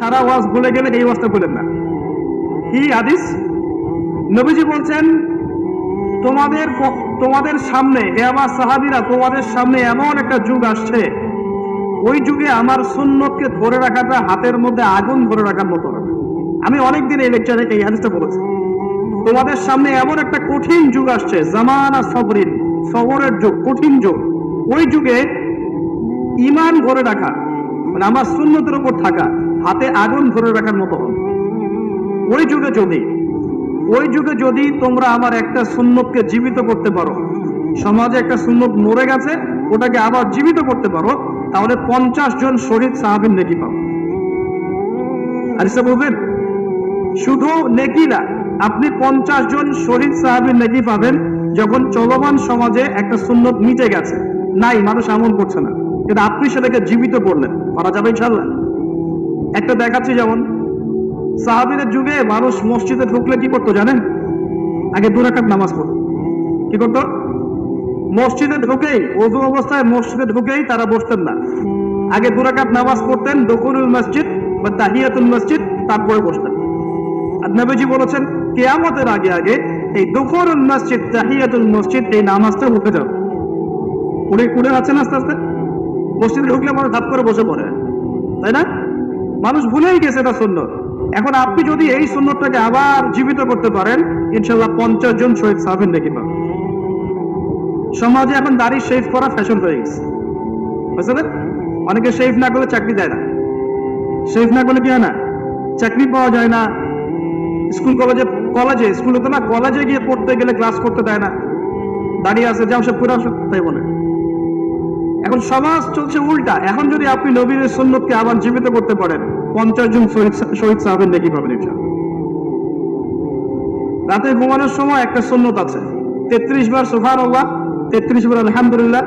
সারা ওয়াজ ভুলে গেলে এই ওয়াজটা বলেন না। কি হাদিস? নবীজি বলছেন, তোমাদের তোমাদের সামনে, হে আমার সাহাবিরা, তোমাদের সামনে এমন একটা যুগ আসছে। ওই যুগে আমার সুন্নতকে ধরে রাখাটা হাতের মধ্যে আগুন ধরে রাখার মতো হবে। আমি অনেকদিন এই লেকচারে এই হাদিসটা বলেছি তোমাদের সামনে এমন একটা কঠিন যুগ আসছে, জামানা সবরিন, সবরের যুগ, কঠিন যুগ। ওই যুগে ইমান ধরে রাখা মানে আমার সুন্নতের উপর থাকা হাতে আগুন ধরে রাখার মতো হবে। ওই যুগে যদি, ওই যুগে যদি তোমরা আমার একটা সুন্নতকে জীবিত করতে পারো, সমাজে একটা সুন্নত মরে গেছে, ওটাকে আবার জীবিত করতে পারো, তাহলে পঞ্চাশ জন শহীদ সাহাবিন নেকি পাবো। আরিসা বলবেন শুধু নেকি না, আপনি পঞ্চাশ জন শহীদ সাহাবিন নেকি পাবেন যখন চলমান সমাজে একটা সুন্নত মিটে গেছে। নাই, মানুষ আমল করছে না। কিন্তু আপনি সেটাকে জীবিত করলেন। পারা যাবে ইনশাল্লাহ একটা দেখাচ্ছি যেমন, সাহাবিদের যুগে মানুষ মসজিদে ঢুকলে কি করতো জানেন? আগে দু রাকাত নামাজ পড়তো। কি করতো? মসজিদে ঢুকেই ওযু অবস্থায় মসজিদে ঢুকেই তারা বসতেন না। আগে দু রাকাত নামাজ পড়তেন দকুরুল মসজিদ বা তাহিয়াতুল মসজিদ, তারপরে বসতেন। আর নবীজি বলেছেন, কেয়ামতের আগে আগে এই দকুরুল মসজিদ, তাহিয়াতুল মসজিদ, এই নামাজটা উঠে যাবে উড়ে উড়ে আছেন আস্তে আস্তে। মসজিদে ঢুকলে মানুষ ধাপ করে বসে পড়ে। তাই না? মানুষ ভুলেই গেছে এটা সুন্নত। এখন আপনি যদি এই সুন্নতটাকে আবার জীবিত করতে পারেন, ইনশাল্লাহ পঞ্চাশ জন শহীদ সাহাবেন দেখি পাবেন। সমাজে এখন দাড়ি শেভ করা ফ্যাশন হয়ে গেছে। বুঝতে অনেকে শেভ না করলে চাকরি দেয় না। শেভ না করলে কি হয় না? চাকরি পাওয়া যায় না। স্কুল কলেজে কলেজে, স্কুলে তো না, কলেজে গিয়ে পড়তে গেলে ক্লাস করতে দেয় না। দাঁড়িয়ে আছে, যাও সব পুরো তাই বলে। এখন সমাজ চলছে উল্টা। এখন যদি আপনি নবীর সুন্নতকে আবার জীবিত করতে পারেন, পঞ্চাশ জন শহীদ সাহাবের দেখি পাবেন ইনশাআল্লাহ। রাতে ঘুমানোর সময় একটা সুন্নত আছে। তেত্রিশ বার সুফান আল্লাহ তেত্রিশ বার আলহামদুলিল্লাহ,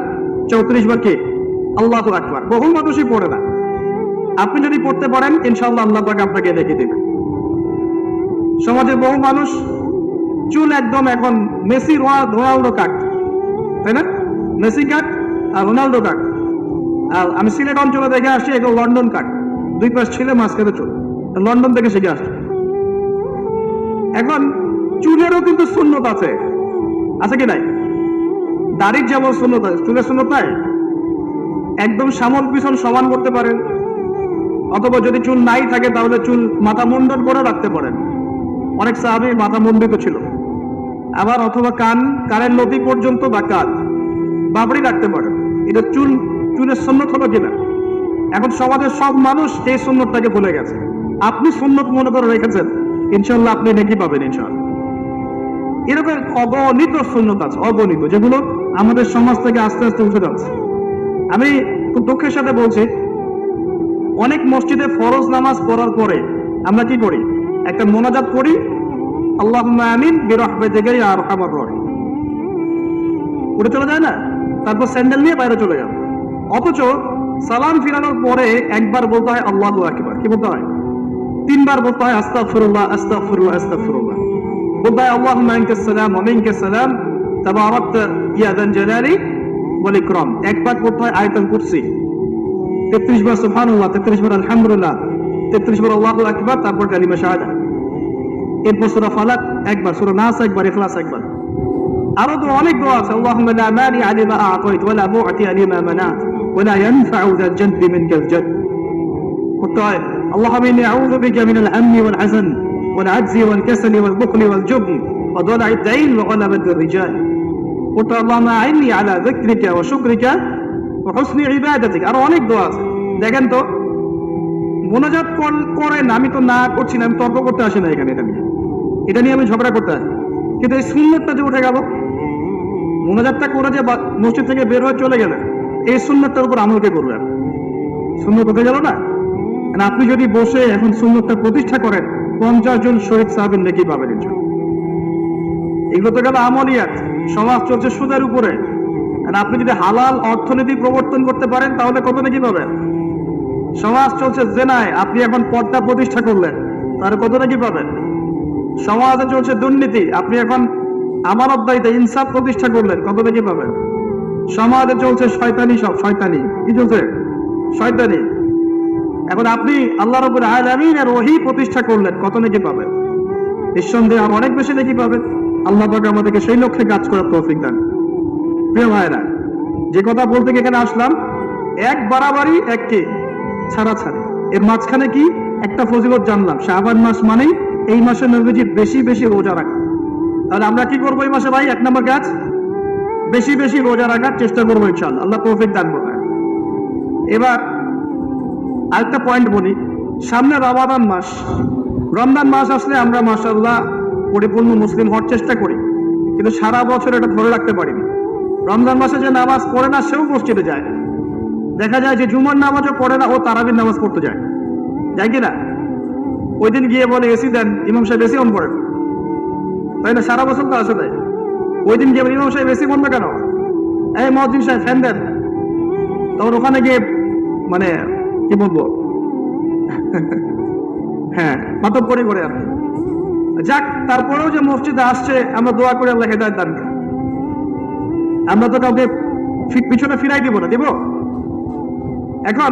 চৌত্রিশ বার কে? আল্লাহ আকবার। বহু মানুষই পড়ে না। আপনি যদি পড়তে পারেন, ইনশাআল্লাহ আল্লাহ পাক আপনাকে দেখে দেবেন সমাজে বহু মানুষ, চুল একদম এখন মেসি রোনা- রোনাল্ডো কাট। তাই না? মেসি কাট রোনাল্ডো কাট আর আমি সিলেট অঞ্চলে দেখে আসছি এগুলো লন্ডন কাট দুই পাশ ছেলে মাঝখানে চুল লন্ডন থেকে শিখে আসছে? এখন চুলেরও কিন্তু শূন্যত আছে। আছে কি নাই? দাড়ির যেমন শূন্যত আছে। চুলের শূন্যত নাই একদম সামল পিছন সমান করতে পারেন। অথবা যদি চুল নাই থাকে, তাহলে চুল মাথা মুন্ডন করে রাখতে পারেন। অনেক সাহাবি মাথা মুন্ডিত ছিল। আবার অথবা কান, কানের নদী পর্যন্ত বা কাঁধ বাবরি রাখতে পারেন। এটা চুল চুলের সন্ন্যত হলো কিনা? এখন সমাজের সব মানুষ এই সন্ন্যতটাকে ভুলে গেছে। আপনি সন্ন্যত মনে করে রেখেছেন ইনশাল্লাহ আপনি নেকি পাবেন ইনশাল্লাহ এরকম অগণিত শূন্যত আছে, অগণিত, যেগুলো আমাদের সমাজ থেকে আস্তে আস্তে উঠে যাচ্ছে। আমি খুব দুঃখের সাথে বলছি, অনেক মসজিদে ফরজ নামাজ পড়ার পরে আমরা কি করি? একটা মোনাজাত করি আল্লাহ আমিন বিরহমাতিকা ইয়া আরহামার রাহিম। উঠে চলে যায় না? তারপর স্যান্ডেল নিয়ে বাইরে চলে যাবে অথচ সালাম ফিরানোর পরে একবার বলতে হয় আল্লাহু আকবার। কি বলতে হয়? তিনবার বলতে হয় আস্তা ফিরুল্লাহ আস্তা আস্তাগফিরুল্লাহ আস্তাগফিরুল্লাহ আস্তাগফিরুল্লাহ। বলতে হয় আনকা সালাম ওয়া মিনকা সালাম যাল জালালি ওয়াল ইকরাম। একবার পড়তে হয় আয়াতুল কুরসি। তেত্রিশ বার সুবহানাল্লাহ, তেত্রিশ বার আলহামদুলিল্লাহ, তেত্রিশ বার আল্লাহু আকবার, তারপর কালিমা শাহাদা। এরপর সূরা ফালাক, একবার, সূরা নাস একবার, ইখলাস একবার। আরো তো অনেক দোয়া আছে আল্লাহুম্মা লা মানি লিমা আ'তাইত ওয়া লা মু'তি লিমা মানাত ওয়া লা ইয়ানফা'ু যাল জাদদি মিনকাল জাদ করতে হয় اللهم إني أعوذ بك من الهم والحزن والعجز والكسل والبخل والجبن وضلع الدين وغلبة الرجال قلت اللهم أعني على ذكرك وشكرك وحسن عبادتك আরো অনেক দোয়া আছে দেখেন তো মোনাজাত কর- করেন আমি তো না করছি না আমি তর্ক করতে আসি না এখানে এটা নিয়ে এটা নিয়ে আমি ঝগড়া করতে আসি কিন্তু এই সুন্নতটা যে উঠে গেল মোনাজাতটা করে যে মসজিদ থেকে বের হয়ে চলে গেলেন এই সুন্নতটার উপর আমলকে করবেন সুন্নত উঠে গেল না? আর আপনি যদি বসে এখন সুন্নতটা প্রতিষ্ঠা করেন পঞ্চাশ জন শহীদ সাহাবেন নাকি পাবেন। এগুলো তো গেল আমলিয়াত। সমাজ চলছে সুদের উপরে। আর আপনি যদি হালাল অর্থনীতি প্রবর্তন করতে পারেন তাহলে কত নাকি পাবেন? সমাজ চলছে জেনায়। আপনি এখন পর্দা প্রতিষ্ঠা করলেন তাহলে কত নাকি পাবেন? সমাজে চলছে দুর্নীতি। আপনি এখন আমানত দায়িত্ব ইনসাফ প্রতিষ্ঠা করলেন। কত পাবেন? সমাজে চলছে শয়তানি সব, শয়তানি। কি চলছে? শয়তানি। এখন আপনি আল্লাহ রবুল আলমিনের ওহি প্রতিষ্ঠা করলেন, কত নাকি পাবেন? নিঃসন্দেহে আর অনেক বেশি নাকি পাবেন। আল্লাহ পাক আমাদেরকে সেই লক্ষ্যে কাজ করার তৌফিক দান। প্রিয় ভাইরা যে কথা বলতে এখানে আসলাম, এক বাড়াবাড়ি, এক কে? ছাড়া ছাড়ে এর মাঝখানে কি? একটা ফজিলত জানলাম। শাহবান মাস মানেই এই মাসে নবীজি বেশি বেশি রোজা রাখা তাহলে আমরা কি করব এই মাসে ভাই? এক নম্বর কাজ বেশি বেশি রোজা রাখার চেষ্টা করব ইনশাল্লাহ আল্লাহ তৌফিক দান করবেন এবার আরেকটা পয়েন্ট বলি। সামনে রমাদান মাস। রমজান মাস আসলে আমরা মাসাল্লাহ পরিপূর্ণ মুসলিম হওয়ার চেষ্টা করি। কিন্তু সারা বছর এটা ধরে রাখতে পারি না রমজান মাসে যে নামাজ পড়ে না, সেও মসজিদে যায় দেখা যায় যে জুমার নামাজও পড়ে না, ও তারাবির নামাজ পড়তে যায় যায় কি না ওই দিন গিয়ে বলে, এসি দেন। ইমাম সাহেব এসি অন করেন। তাই না সারা বছর তো আসে দেয় ওই দিন গিয়ে ইমাম সাহেব এসি বন্ধ কেন? এই মহাদিন সাহেব, ফ্যান দেন। তখন ওখানে গিয়ে মানে কি বলব? হ্যাঁ মাতব্বরি করে আর যাক, তারপরেও যে মসজিদে আসছে, আমরা দোয়া করে আল্লাহ হেদায়ত দান করি। আমরা তো কাউকে পিছনে ফিরাই দিব না, দিব? এখন,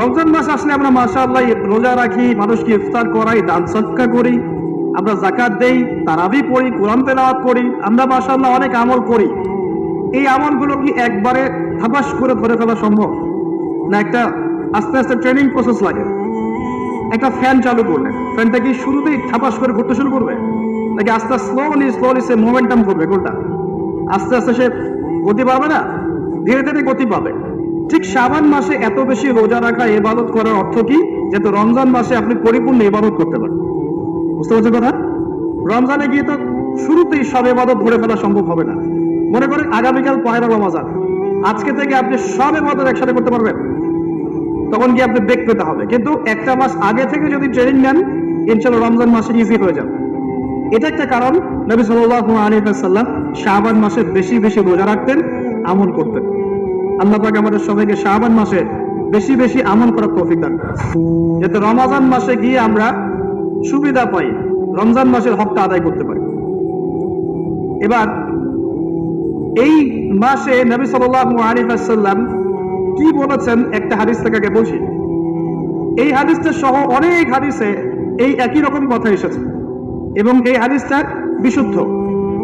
রমজান মাস আসলে আমরা মাসা আল্লাহ রোজা রাখি, মানুষকে ইফতার করাই, দান সৎকা করি। আমরা জাকাত দেই, তারাবি পড়ি, কোরআন তেলাওয়াত করি, আমরা মাসাল্লাহ অনেক আমল করি। এই আমলগুলো কি একবারে থাপাস করে ধরে ফেলা সম্ভব? না একটা আস্তে আস্তে ট্রেনিং প্রসেস লাগে। একটা ফ্যান চালু করলেন ফ্যানটা কি শুরুতেই থাপাস করে ঘুরতে শুরু করবে? নাকি আস্তে আস্তে স্লোলি স্লোলি সে মোমেন্টাম করবে কোনটা আস্তে আস্তে সে গতি পাবে না? ধীরে ধীরে গতি পাবে। ঠিক শাবান মাসে এত বেশি রোজা রাখা ইবাদত করার অর্থ কি? যাতে রমজান মাসে আপনি পরিপূর্ণ ইবাদত করতে পারেন। বুঝতে পারছেন কথা? রমজানে গিয়ে তো শুরুতেই সব ইবাদত ধরে ফেলা সম্ভব হবে না। মনে করেন আগামীকাল পয়লা রমাজান। আজকে থেকে আপনি সব ইবাদত একসাথে করতে পারবেন। তখন কি আপনি বেগ পেতে হবে। কিন্তু একটা মাস আগে থেকে যদি ট্রেনিং নেন ইনশাল্লাহ রমজান মাসে ইজি হয়ে যাবে। এটা একটা কারণ নবী সাল্লাল্লাহু আলাইহি ওয়াসাল্লাম শাবান মাসে বেশি বেশি রোজা রাখতেন, আমল করতেন। আল্লাহ পাক আমাদের সবাইকে শাবান মাসে বেশি বেশি আমল করার তৌফিক দান। যাতে রমাজান মাসে গিয়ে আমরা সুবিধা পাই, রমজান মাসের হকটা আদায় করতে পারি। এবার, এই মাসে নবী আলাইহি কি বলেছেন একটা হাদিস থেকে বলছি। এই হাদিসটা সহ অনেক হাদিসে এই একই রকম কথা এসেছে। এবং এই হাদিসটা বিশুদ্ধ।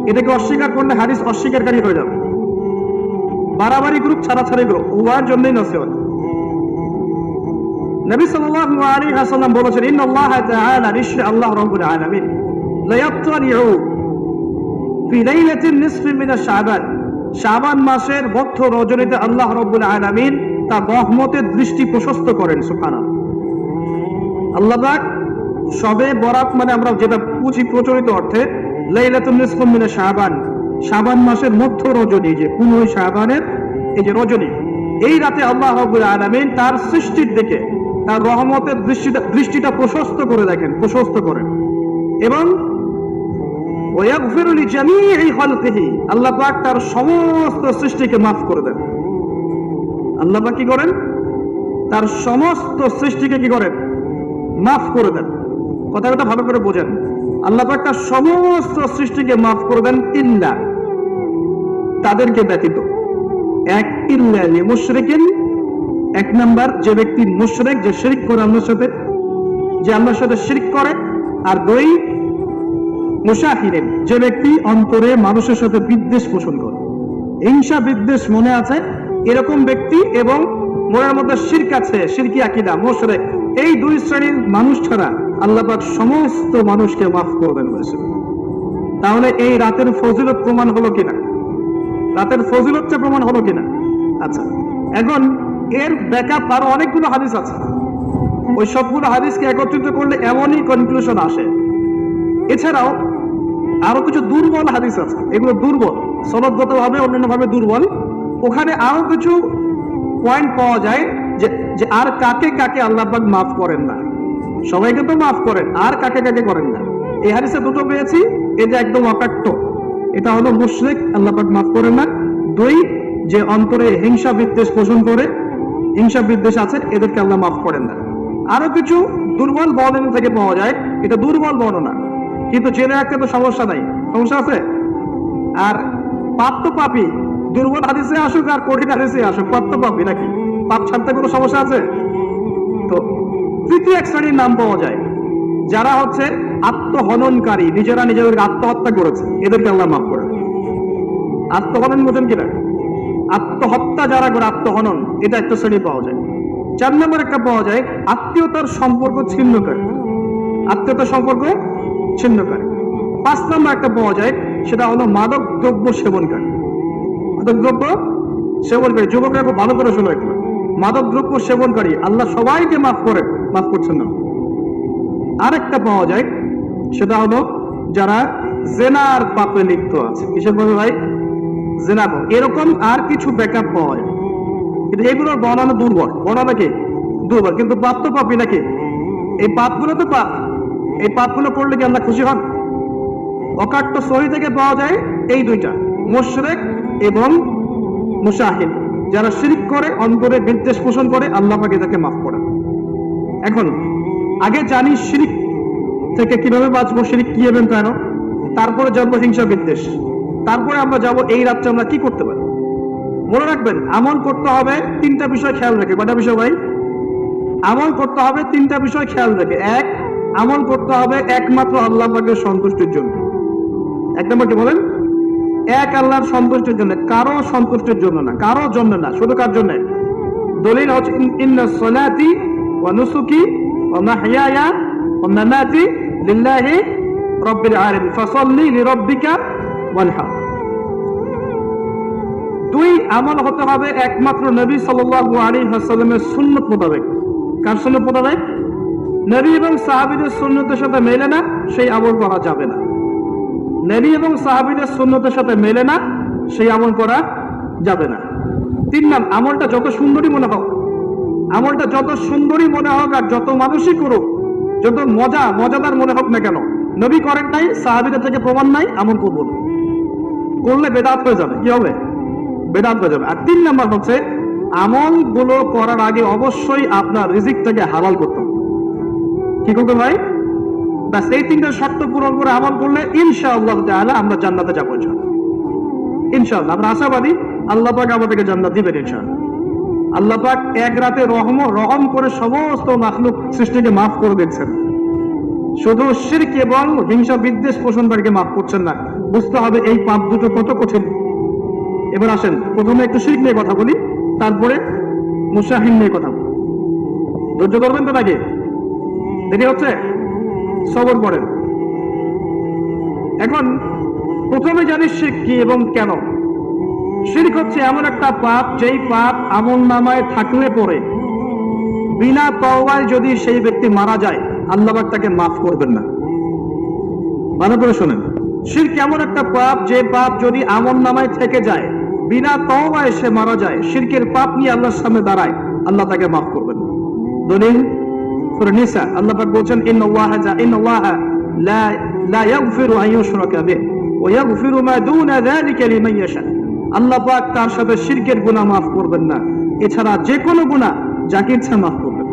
এটাকে অস্বীকার করলে হাদিস অস্বীকারী হয়ে যাবে। বাড়াবাড়ি গ্রুপ ছাড়াছাড়ি গ্রুপ উহার জন্যই নসিহত। নবী সাল্লাল্লাহু আলাইহি ওয়াসাল্লাম বলেছেন, ইন্নাল্লাহ তাআলা আল্লাহ রাব্বুল আলামিন। লা ইয়াত্তালিউ ফি লাইলাতিন নিসফি মিন শাবান। শাবান মাসের মধ্য রজনীতে আল্লাহ আলামিন তার রহমতের দৃষ্টি প্রশস্ত করেন, সুবহানাল্লাহ। আল্লাহ পাক সবে বরাত মানে আমরা যেটা বুঝি প্রচলিত অর্থে, লাইলাতুন নিসফুম মিন শাবান। শাবান মাসের মধ্য রজনী, যে পনেরোই শাবানের এই যে রজনী, এই রাতে আল্লাহ রাব্বুল আলামিন তার সৃষ্টির দিকে তার রহমতের দৃষ্টিটা দৃষ্টিটা প্রশস্ত করে দেখেন, প্রশস্ত করেন। এবং ওয়াগফিরু লিজামিই খালকিহি, আল্লাহ পাক তার সমস্ত সৃষ্টিকে মাফ করে দেন। আল্লাহ পাক কি করেন? তার সমস্ত সৃষ্টিকে কি করেন? মাফ করে দেন। কথাটা ভালো করে বোঝেন। আল্লাহ পাক তার সমস্ত সৃষ্টিকে মাফ করে দেন ইল্লা তাদেরকে ব্যতীত। এক, ইল্লা লিমুশরিকিন এক নাম্বার যে ব্যক্তি মুশরিক, যে শিরক করে আল্লাহর সাথে, যে আল্লাহর সাথে শিরক করে, আর দুই মুসাহিরেন যে ব্যক্তি অন্তরে মানুষের সাথে বিদ্বেষ পোষণ করে। হিংসা, বিদ্বেষ মনে আছে, এরকম ব্যক্তি এবং মনের মধ্যে শিরক আছে, শিরকি আকিদা, মোশরেক, এই দুই শ্রেণির মানুষ ছাড়া আল্লাহ পাক সমস্ত মানুষকে মাফ করবেন বলেছে। তাহলে এই রাতের ফজিলত প্রমাণ হলো কিনা? রাতের ফজিলতটা প্রমাণ হলো কিনা? আচ্ছা এখন এর ব্যাকআপ আরও অনেকগুলো হাদিস আছে। ওই সবগুলো হাদিসকে একত্রিত করলে এমনই কনক্লুশন আসে। এছাড়াও আরও কিছু দুর্বল হাদিস আছে। এগুলো দুর্বল সনদগত ভাবে অন্যান্য ভাবে দুর্বল। ওখানে আরও কিছু পয়েন্ট পাওয়া যায় যে আর কাকে কাকে আল্লাহবাক মাফ করেন না। সবাইকে তো মাফ করেন, আর কাকে কাকে করেন না। এই হাদিসে দুটো পেয়েছি এটা একদম অকাট্য। এটা হলো মুশরিক আল্লাহবাক মাফ করেন না। দুই, যে অন্তরে হিংসা বিদ্বেষ পোষণ করে হিংসা বিদ্বেষ আছে, এদেরকে আল্লাহ মাফ করেন না। আরও কিছু দুর্বল বর্ণনা থেকে পাওয়া যায়, এটা দুর্বল বর্ণনা। কিন্তু জেনে রাখতে তো সমস্যা নাই। সমস্যা আছে? আর পাপ তো পাপি দুর্বল হাদিসে আসুক আর কঠিন হাদিসে আসুক পাপ তো পাপি নাকি? পাপ ছাড়তে কোনো সমস্যা আছে? তো তৃতীয় এক শ্রেণির নাম পাওয়া যায়। যারা হচ্ছে আত্মহননকারী, নিজেরা নিজেদের আত্মহত্যা করেছে, এদেরকে আল্লাহ মাফ করে আত্মহনন বোঝেন কিনা? আত্মহত্যা যারা করে আত্মহনন, এটা একটা শ্রেণি পাওয়া যায়। চার নম্বর একটা পাওয়া যায়, আত্মীয়তার সম্পর্ক ছিন্নকারী আত্মীয়তার সম্পর্ক ছিন্নকারী পাঁচ নম্বর একটা পাওয়া যায়, সেটা হলো মাদক দ্রব্য সেবনকারী মাদক দ্রব্য সেবনকারী যুবকরা খুব ভালো করে শোনো একটু মাদক দ্রব্য সেবনকারী আল্লাহ সবাইকে মাফ করে, মাফ করছেন না। আরেকটা পাওয়া যায়, সেটা হলো যারা জেনার পাপে লিপ্ত আছে। কিসের ভাই? জেনা পাপ এরকম আর কিছু ব্যাকআপ পাওয়া যায় কিন্তু এগুলোর বর্ণনা দুর্বল। বর্ণনা কি? দুর্বল। কিন্তু পাপ তো পাপই নাকি? এই পাপগুলো তো পাপ। এই পাপগুলো করলে কি আল্লাহ খুশি হন অকাট্য সহি থেকে পাওয়া যায় এই দুইটা। মুশরেক এবং মুশাহিদ। যারা শিরিক করে, অন্তরে বিদ্বেষ পোষণ করে, আল্লাহ পাকে তাকে মাফ করে এখন, আগে জানি শিরিক থেকে কীভাবে বাঁচবো, শিরিক কি হবেন কেন? তারপরে যাব হিংসা বিদ্বেষ। তারপরে আমরা যাব এই রাত্রে আমরা কি করতে পারি? মনে রাখবেন, আমল করতে হবে তিনটা বিষয় খেয়াল রেখে। কটা বিষয় ভাই? আমল করতে হবে তিনটা বিষয় খেয়াল রেখে। এক, আমল করতে হবে একমাত্র আল্লাহ পাকের সন্তুষ্টির জন্য। এক নম্বর কি বলেন? এক আল্লাহর সন্তুষ্টির জন্য, কারও সন্তুষ্টির জন্য না, কারও জন্য না, শুধু কার জন্য? দলিল হচ্ছে, ইন- ইন্না সলাতি ওয়া নুসুকি ওয়া মাহইয়ায়া ওয়া মামাতি লিল্লাহি রাব্বিল আলামিন, ফাসাল্লি লিরাব্বিকা ওয়ানহার আমল হতে হবে একমাত্র নবী সাল্লাল্লাহু আলাইহি ওয়াসাল্লামের সুন্নত মোতাবেক। কার সুন্নত মোতাবেক? নবী এবং সাহাবিদের সুন্নতের সাথে মেলে না, সেই আমল করা যাবে না। নবী এবং সাহাবিদের সুন্নতের সাথে মেলে না, সেই আমল করা যাবে না। তিন নাম, আমলটা যত সুন্দরী মনে হোক, আমলটা যত সুন্দরী মনে হোক আর যত মানুষই করুক, যত মজা, মজাদার মনে হোক না কেন, নবী করেন নাই, সাহাবীদের থেকে প্রমাণ নাই, আমল করব না। করলে বেদাত হয়ে যাবে, কি হবে? বেদাত যাবে আর তিন নাম্বার হচ্ছে আমলগুলো করার আগে অবশ্যই আপনার রিজিক থেকে হালাল করতে কি করতে ভাই? ব্যাস, এই তিনটা শর্ত পূরণ করে আমল করলে ইনশাআল্লাহ তাআলা আমরা জান্নাতে যাব ইনশাআল্লাহ। আমরা আশাবাদী আল্লাহ পাক আমাদেরকে জান্নাত দিবেন ইনশাআল্লাহ। আল্লাহ পাক এক রাতে রহম রহম করে সমস্ত মাখলুক সৃষ্টিকে মাফ করে দিচ্ছেন। শুধু শিরক এবং হিংসা বিদ্বেষ মাফ করছেন না। বুঝতে হবে এই পাপ দুটো কত কঠিন। এবার আসেন, প্রথমে একটু শিখ নিয়ে কথা বলি, তারপরে মুসাহিন নিয়ে কথা। ধৈর্য ধরবেন তো নাকি দেরি হচ্ছে? সবর করেন। এখন, প্রথমে জানিস শিখ কি এবং কেন? শিরক হচ্ছে এমন একটা পাপ, যেই পাপ আমল নামায় থাকলে পরে, বিনা তওবায় যদি সেই ব্যক্তি মারা যায়, আল্লাহ পাক তাকে মাফ করবেন না। ভালো করে শোনেন। শির কেমন একটা পাপ, যে পাপ যদি আমল নামায় থেকে যায় বিনা তওবায় সে মারা যায়, শিরকের পাপ নিয়ে আল্লাহর সামনে দাঁড়ায়, আল্লাহ তাকে মাফ করবেন। দলিল সূরা নিসা, আল্লাহ পাক জা, ইন্নাল্লাহা লা লা ইয়াগফিরু আন ইউশরাকা বিহি ওয়া ইয়াগফিরু মা দুনা যালিকা লিমান ইয়াশা। আল্লাহ পাক তার সাথে শিরকের গুনাহ মাফ করবেন না। এছাড়া যে কোনো গুনাহ যাকে ইচ্ছা মাফ করবেন।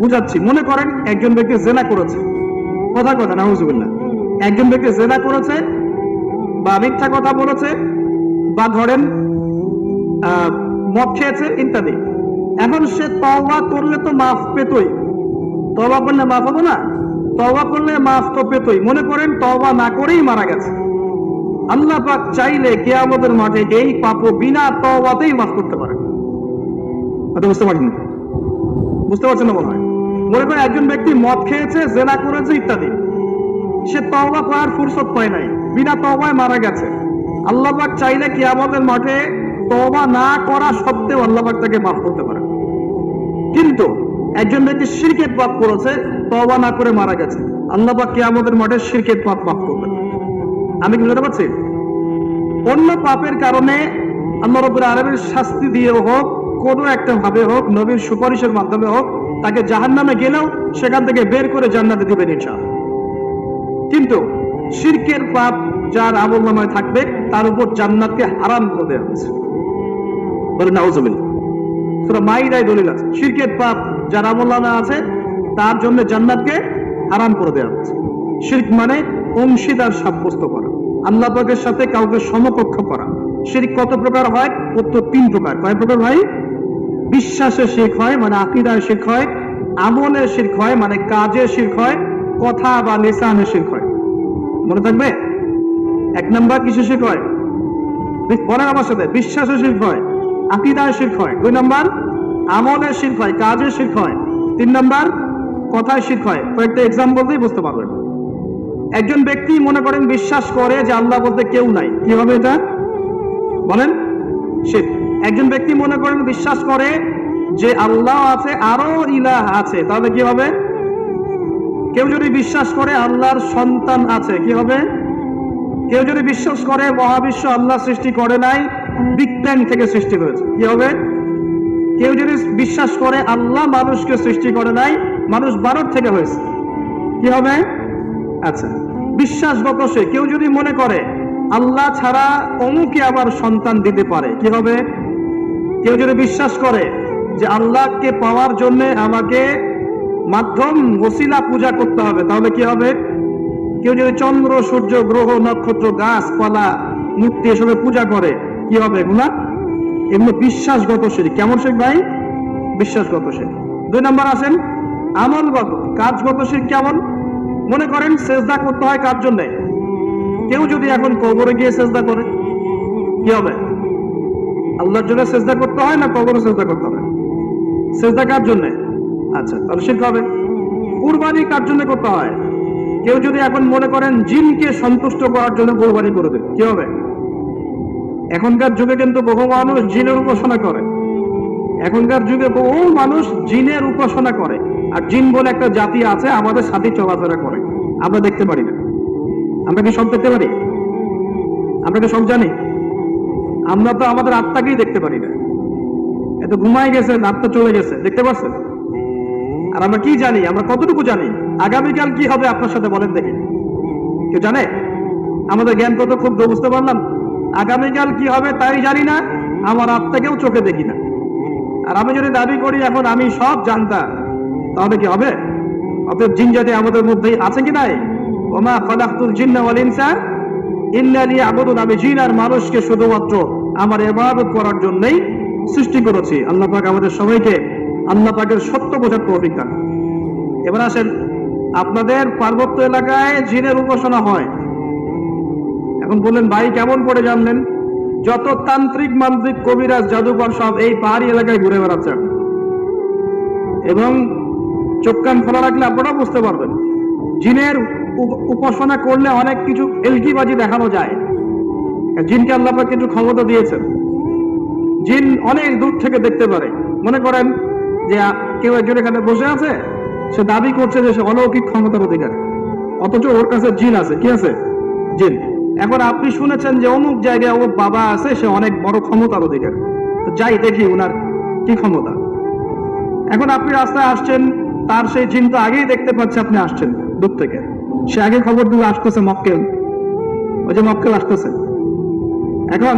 বুঝাচ্ছি, মনে করেন একজন ব্যক্তি জেনা করেছে। কথা কথা নাউজুবিল্লাহ। একজন ব্যক্তি জেনা করেছে বা মিথ্যা কথা বলেছে বা ধরেন মদ খেয়েছে, ইত্যাদি। এখন সে তওবা করলে তো মাফ পেতই। তওবা করলে মাফ হবে না? তওবা করলে মাফ তো পেতই। মনে করেন তওবা না করেই মারা গেছে। আল্লাহ পাক চাইলে কিয়ামতের মাঠে এই পাপ বিনা তওবাতেই মাফ করতে পারে। বুঝতে পারেন বুঝতে পারছেন না মনে হয়? মনে করেন একজন ব্যক্তি মদ খেয়েছে, জেনা করেছে, ইত্যাদি। সে তওবা করার ফুরসত পায় নাই। বিনা তওবায় মারা গেছে। আল্লাহ পাক চাইলে কিয়ামতের মাঠে তওবা না করা সত্ত্বেও আল্লাহ পাক তাকে মাফ করতে পারে। কিন্তু একজন ব্যক্তি শিরকের পাপ করেছে, তওবা না করে মারা গেছে, আল্লাহ পাক কিয়ামতের মাঠে শিরকের পাপ মাফ করবেন আমি কি বুঝতে পারছি? অন্য পাপের কারণে আল্লাহ রব্বুল আলমের শাস্তি দিয়ে হোক, কোনো একটা ভাবে হোক, নবীর সুপারিশের মাধ্যমে হোক, তাকে জাহান্নামে গেলেও সেখান থেকে বের করে জান্নাতে দিবেন ইনশাআল্লাহ। কিন্তু শিরকের পাপ যার আমল নামায় থাকবে, তার উপর জান্নাতকে হারাম করে দেওয়া হয়েছে। বলে নাউজুবিল্লাহ। সুরা মাইদায় দলিল আছে, শিরকের পাপ যার আমল আছে, তার জন্য জান্নাতকে হারাম করে দেওয়া হয়েছে। শিরক মানে অংশীদার সাব্যস্ত করা, আল্লাহ পাকের সাথে কাউকে সমকক্ষ করা। শিরক কত প্রকার হয়? উত্তর তিন প্রকার। কয় প্রকার বিশ্বাসে শেখ হয় মানে আকিদায় শেখ হয়, আমলের শির্ক হয় মানে কাজের শির্ক হয়, কথা বা লিসানের শির্ক হয়। থাকবে? এক নাম্বার কিসের শির্ক হয়? বলেন আমার সাথে বিশ্বাসের শির্ক হয়, আকিদার শির্ক হয়। দুই নাম্বার, আমলের শির্ক হয়, কাজের শির্ক হয়। তিন নাম্বার কথায় শির্ক হয়। কয়েকটা এক্সাম্পল দিয়ে বুঝতে পারবেন। একজন ব্যক্তি মনে করেন, বিশ্বাস করে যে আল্লাহ বলতে কেউ নাই। কি হবে এটা? বলেন সে একজন ব্যক্তি মনে করেন, বিশ্বাস করে যে আল্লাহ আছে, আরও ইলাহ আছে। তাহলে কি হবে? কেউ যদি বিশ্বাস করে আল্লাহর সন্তান আছে, কি হবে? কেউ যদি বিশ্বাস করে মহাবিশ্ব আল্লাহ সৃষ্টি করে নাই বিগ ব্যাং থেকে সৃষ্টি করেছে, কি হবে? কেউ যদি বিশ্বাস করে আল্লাহ মানুষকে সৃষ্টি করে নাই, মানুষ বারোর থেকে হয়েছে, কি হবে? আচ্ছা বিশ্বাসগত সে কেউ যদি মনে করে আল্লাহ ছাড়া অমুকে আবার সন্তান দিতে পারে, কি হবে? কেউ যদি বিশ্বাস করে যে আল্লাহকে পাওয়ার জন্য আমাকে মাধ্যম ওসিলা পূজা করতে হবে, তাহলে কি হবে? কেউ যদি চন্দ্র, সূর্য, গ্রহ, নক্ষত্র, গাছপালা, মূর্তি এসবে পূজা করে, কি হবে এগুলা এগুলো বিশ্বাসগত শিরিক কেমন শেখ ভাই? বিশ্বাসগত শিরিক দুই নম্বর আছেন আমলগত। কাজগত শিরিক কেমন? মনে করেন সেজদা করতে হয় কার জন্য? কেউ যদি এখন কবরে গিয়ে সেজদা করে, কি হবে? আল্লাহর জন্য সেজদা করতে হয় না কবরে সেজদা করতে হবে? সেজদা কার জন্য? আচ্ছা তাহলে শিরক হবে। কুরবানি কার জন্য করতে হয়? কেউ যদি এখন মনে করেন জিনকে সন্তুষ্ট করার জন্য কোরবানি করে দেবে, কি হবে? এখনকার যুগে কিন্তু বহু মানুষ জিনের উপাসনা করে। এখনকার যুগে বহু মানুষ জিনের উপাসনা করে। আর জিন বলে একটা জাতি আছে, আমাদের সাথে চলাফেরা করে। আমরা দেখতে পারি না। আমরা কি সব দেখতে পারি? আমরা কি সব জানি? আমরা তো আমাদের আত্মাকেই দেখতে পারি না। এত ঘুমাই গেছে আত্মা চলে গেছে, দেখতে পাচ্ছেন? আর আমরা কি জানি? আমরা কতটুকু জানি? আগামীকাল কি হবে আপনার সাথে বলেন দেখি। কেউ জানে? আমাদের জ্ঞান কত খুব বুঝতে পারলাম? আগামীকাল কি হবে তাই জানি না। আমার আত্মাকেও চোখে দেখি না। আর আমি যদি দাবি করি, এখন আমি সব জানতাম। তাহলে কি হবে? অতএব জিন জাতি আমাদের মধ্যেই আছে কি নাই? ওমা ফালাকুল জিন্না ওয়াল ইনসা ইল্লা লিয়াবুদুন। আমি জিন আর মানুষকে শুধুমাত্র আমার ইবাদত করার জন্যই সৃষ্টি করেছি। আল্লাহ পাক আমাদের সবাইকে আল্লাহ পাকের সত্য বোঝার তৌফিক দান এবার আসেন, আপনাদের পার্বত্য এলাকায় জিনের উপাসনা হয়। এখন বললেন, ভাই, কেমন করে জানলেন? যত তান্ত্রিক, মান্ত্রিক, কবিরাজ, জাদুকর সব এই পাহাড়ি এলাকায় ঘুরে বেড়াচ্ছে। এবং চোখ কান খোলা রাখলে আপনারাও বুঝতে পারবেন, জিনের উপ- উপাসনা করলে অনেক কিছু এলকিবাজি দেখানো যায়। জিনকে আল্লাপাক কিছু ক্ষমতা দিয়েছেন। জিন অনেক দূর থেকে দেখতে পারে। মনে করেন যে কেউ একজন এখানে বসে আছে, সে দাবি করছে যে সে অলৌকিক ক্ষমতার অধিকার। অথচ ওর কাছে জিন আছে। কি আছে? জিন। এখন আপনি শুনেছেন যে অমুক জায়গায় ওর বাবা আছে, সে অনেক বড় ক্ষমতার অধিকার। যাই দেখি ওনার কি ক্ষমতা। এখন আপনি রাস্তায় আসছেন, তার সেই জিন তো আগেই দেখতে পাচ্ছে আপনি আসছেন দূর থেকে। সে আগে খবর দিলে, আসতেছে মক্কেল। ওই যে মক্কেল আসতেছে। এখন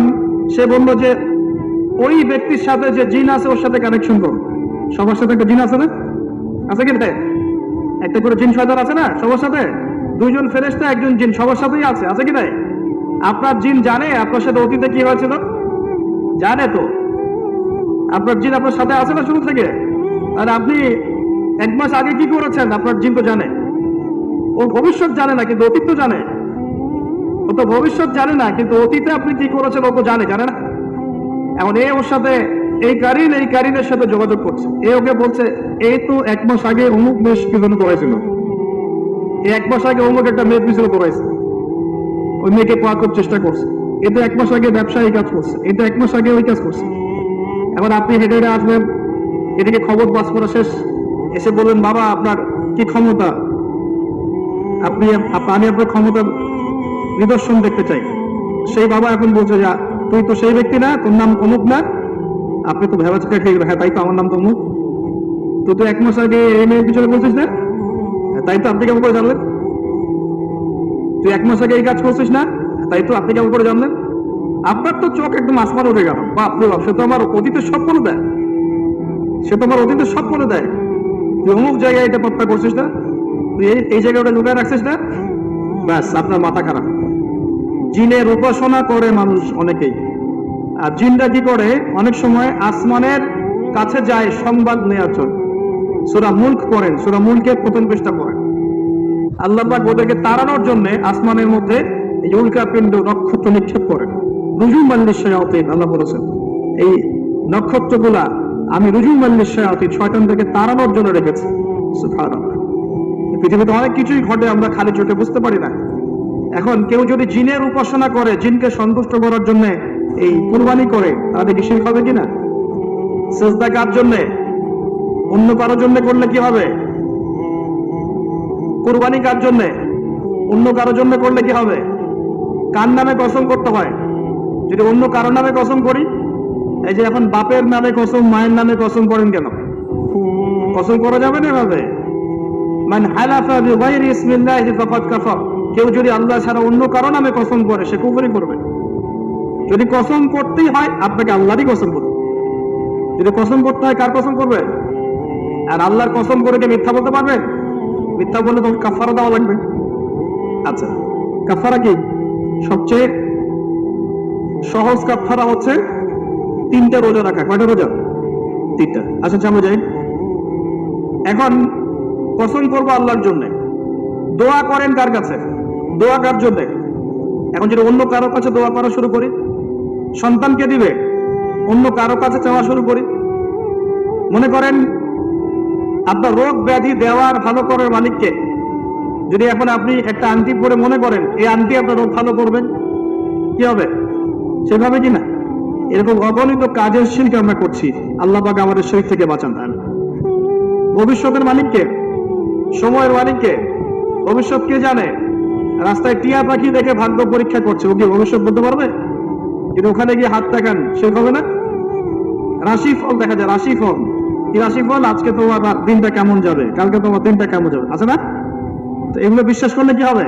সে বলল যে, ওই ব্যক্তির সাথে যে জিন আছে, ওর সাথে কানেকশন করো সবার সাথে একটা জিন আছে না? আছে কি একটা করে জিন শয়তান আছে না, সবার সাথে? দুইজন ফেরেস্তা একজন জিন, সবার সাথেই আছে আছে কি নাই? আপনার জিন জানে আপনার সাথে অতীতে কি হয়েছিল? জানে তো। আপনার জিন আপনার সাথে আছে না শুরু থেকে? আর আপনি এক মাস আগে কি করেছেন? আপনার জিন তো জানে। ও ভবিষ্যৎ জানে না, কিন্তু অতীত তো জানে। ও তো ভবিষ্যৎ জানে না, কিন্তু অতীতে আপনি কি করেছেন ও তো জানে জানে না। এখন এ ওর সাথে এই কারিন এই কারিনের সাথে যোগাযোগ করছে। এ ওকে বলছে, এই তো এক মাস আগে অমুক মেয়ের পিছনে পড়াইছিল এই এক মাস আগে অমুক একটা মেয়ের পিছনে পড়াইছে। ওই মেয়েকে পাওয়ার খুব চেষ্টা করছে। এ তো এক মাস আগে ব্যবসায়ী কাজ করছে। এ তো এক মাস আগে ওই কাজ করছে। এখন আপনি হেঁটে হেঁটে আসবেন। এদিকে খবর বাস করা শেষ। এসে বললেন, বাবা, আপনার কি ক্ষমতা? আপনি, আমি আপনার ক্ষমতার নিদর্শন দেখতে চাই। সেই বাবা এখন বলছে যা, তুই তো সেই ব্যক্তি না, তোর নাম অমুক না আপনি তো ভেবা চিকা খেয়ে হ্যাঁ তাই তো আমার নাম তো অমুক তো তুই এক মাস আগে এই মেয়ের পিছনে বলছিস না? হ্যাঁ, তাই তো আপনি কেমন করে জানলেন? তুই এক মাস আগে এই কাজ করছিস না? তাই তো আপনি কেমন করে জানলেন? আপনার তো চোখ একদম আসমান উঠে গেল। বাপ রে বাপ সে তো আমার অতীতের সব বলে দেয়। সে তো আমার অতীতের সব বলে দেয়। তুই অমুক জায়গায় এটা পত্তা করছিস না? তুই এই- এই জায়গায় ওটা লুকায় রাখছিস না? ব্যাস আপনার মাথা খারাপ। জিনের উপাসনা করে মানুষ অনেকেই। আর জিনরা কি করে? অনেক সময় আসমানের কাছে যায় সংবাদ নেওয়ার জন্য। সুরা মুল্ক পড়েন, সুরা মুল্কের প্রথম পৃষ্ঠা পড়েন। আল্লাহ পাক ওদেরকে তাড়ানোর জন্য আসমানের মধ্যে উল্কা পিণ্ড নক্ষত্র নিক্ষেপ করেন। রুজু মাল্লিশ শয়াতিন, আল্লাহ বলেছেন। এই নক্ষত্রগুলা আমি রুজু মাল্লিশ শয়াতিন শয়তান থেকে তাড়ানোর জন্য রেখেছি। পৃথিবীতে অনেক কিছুই ঘটে, আমরা খালি চোখে বুঝতে পারি না। এখন কেউ যদি জিনের উপাসনা করে, জিনকে সন্তুষ্ট করার জন্য এই কুরবানি করে তাহলে কি শিরক হবে কিনা? সেজদা কার জন্য? অন্য কারোর জন্য করলে কি হবে? কুরবানি কার জন্য? অন্য কারোর জন্য করলে কি হবে? কার নামে কসম করতে হয়? যদি অন্য কারোর নামে কসম করি, এই যে এখন বাপের নামে কসম, মায়ের নামে কসম করেন কেন? কসম করা যাবে না এভাবে? মান হালাফা বিগাইরি কেউ যদি আল্লাহ ছাড়া অন্য কারও নামে কসম করে, সে কুফরি করবে যদি কসম করতেই হয়, আপনাকে আল্লাহরই কসম করবে যদি কসম করতে হয়, কার কসম করবে আর আল্লাহর কসম করে কি মিথ্যা বলতে পারবে? মিথ্যা বললে তখন কাফারা দেওয়া লাগবে। আচ্ছা কাফারা কি? সবচেয়ে সহজ কাফারা হচ্ছে তিনটা রোজা রাখা। কয়টা রোজা? তিনটা। আচ্ছা সামনে যাই। এখন কসম করব আল্লাহর জন্য। দোয়া করেন কার কাছে? দোয়া কার জন্য? এখন যদি অন্য কারও কাছে দোয়া করা শুরু করি সন্তানকে দিবে, অন্য কারও কাছে চাওয়া শুরু করি। মনে করেন, আপনার রোগ ব্যাধি দেওয়ার ভালো করার মালিককে যদি এখন আপনি একটা আংটি পরে মনে করেন, এই আংটি আপনার রোগ ভালো করবেন কি হবে? সেভাবে কি না? এরকম অগণিত কাজের শিল্প আমরা করছি। আল্লাহ পাক আমাদের শরীর থেকে বাঁচান। তাহলে ভবিষ্যতের মালিককে, সময়ের মালিককে, ভবিষ্যৎ কে জানে? রাস্তায় টিয়া পাখি দেখে ভাগ্য পরীক্ষা করছে। ও কি ভবিষ্যৎ বলতে পারবে? কিন্তু ওখানে গিয়ে হাত দেখান সে হবে না? রাশি ফল দেখা যায় রাশি ফল কি রাশি ফল আজকে তোমার দিনটা কেমন যাবে? কালকে তোমার দিনটা কেমন যাবে? আছে না? তো এগুলো বিশ্বাস করলে কি হবে?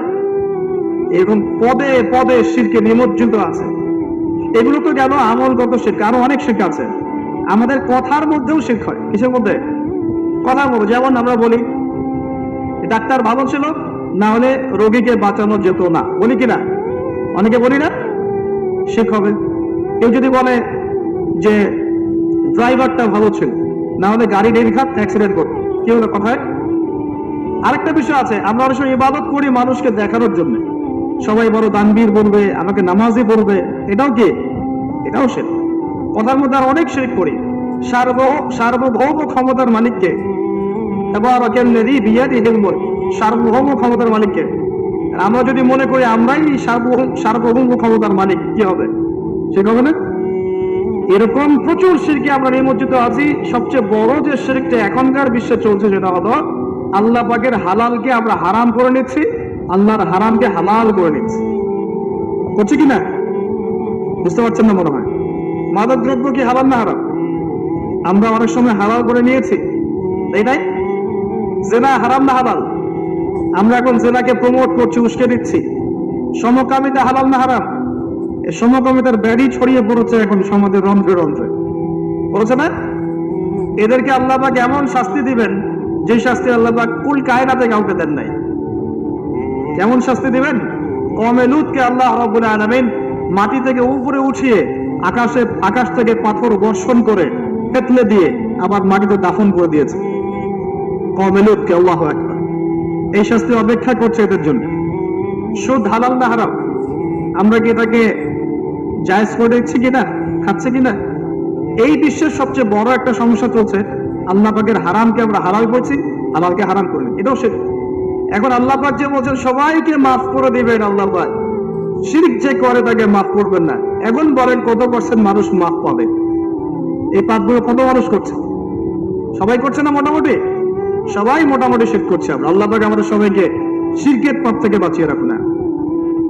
এরকম পদে পদে শিরকে নিমজ্জিত আছে। এগুলো তো গেল আমলগত শির্ক, আরও অনেক শির্ক আছে। আমাদের কথার মধ্যেও শির্ক হয়। কিসের মধ্যে? কথার মধ্যে। যেমন আমরা বলি, ডাক্তার ভালো ছিল, না হলে রোগীকে বাঁচানো যেত না। বলি কিনা অনেকে বলি না শিখ হবে। কেউ যদি বলে যে ড্রাইভারটা ভালো ছিল, না হলে গাড়ি নির্ঘাত অ্যাক্সিডেন্ট করতো। কি হলো কথায়? আরেকটা বিষয় আছে, আমরা অনেক ইবাদত করি মানুষকে দেখানোর জন্য। সবাই বড় দানবীর বলবে, আমাকে নামাজি বলবে। এটাও কি? এটাও সে কথার মধ্যে আর অনেক শেখ করি সার্ব, সার্বভৌম ক্ষমতার মালিককে। সার্বভৌম ক্ষমতার মালিককে। আমরা যদি মনে করি আমরাই সার্বভৌম সার্বভৌম ক্ষমতার মালিক, কি হবে? ঠিক হবে না এরকম প্রচুর শিরকে আমরা নিমজ্জিত আছি। সবচেয়ে বড় যে শিরকটা এখনকার বিশ্বে চলছে সেটা হলো, আল্লাহ পাকের হালালকে আমরা হারাম করে নিচ্ছি, আল্লাহর হারামকে হালাল করে নিচ্ছি। করছে কি না? বুঝতে পারছেন না মনে হয়? মাদক দ্রব্য কি হালাল না হারাম? আমরা অনেক সময় হালাল করে নিয়েছি। তাই নাই? জেনা হারাম না হালাল? আমরা এখন জেনাকে প্রমোট করছি, উস্কে দিচ্ছি। সমকামিতা হালাল না হারাম? এই সমকামিতার ব্যাধি ছড়িয়ে পড়েছে এখন সমাজের রন্ধ্রে রন্ধ্রে। বলেছে না? এদেরকে আল্লাহ পাক এমন শাস্তি দিবেন যে শাস্তি আল্লাহবাক কুল কায়নাতে কাউকে দেন নাই। কেমন শাস্তি দিবেন? কমে লুতকে আল্লাহ রাব্বুল আলামিন মাটি থেকে উপরে উঠিয়ে আকাশে, আকাশ থেকে পাথর বর্ষণ করে পেতলে দিয়ে আবার মাটিতে দাফন করে দিয়েছে। কমে লুতকে আল্লাহ একবার এই শাস্তি অপেক্ষা করছে এদের জন্য। সুদ হালাল না হারাম? আমরা কি এটাকে জায়েজ করে দিচ্ছি কিনা? খাচ্ছে কিনা? এই বিশ্বের সবচেয়ে বড় একটা সমস্যা চলছে, আল্লাহ পাকের হারামকে আমরা হালাল করছি হালালকে হারাম করি এটাও সে এখন আল্লাহ পাক যে বলছেন, সবাইকে মাফ করে দিবেন আল্লাহ পাক। শিরিক যে করে তাকে মাফ করবেন না। এখন বলেন কত পার্সেন্ট মানুষ মাফ পাবে? এই পাপগুলো কত মানুষ করছে? সবাই করছে না মোটামুটি? সবাই মোটামুটি শিখ করছে আমরা। আল্লাহ আমাদের সবাইকে শিরকের পাপ থেকে বাঁচিয়ে রাখুন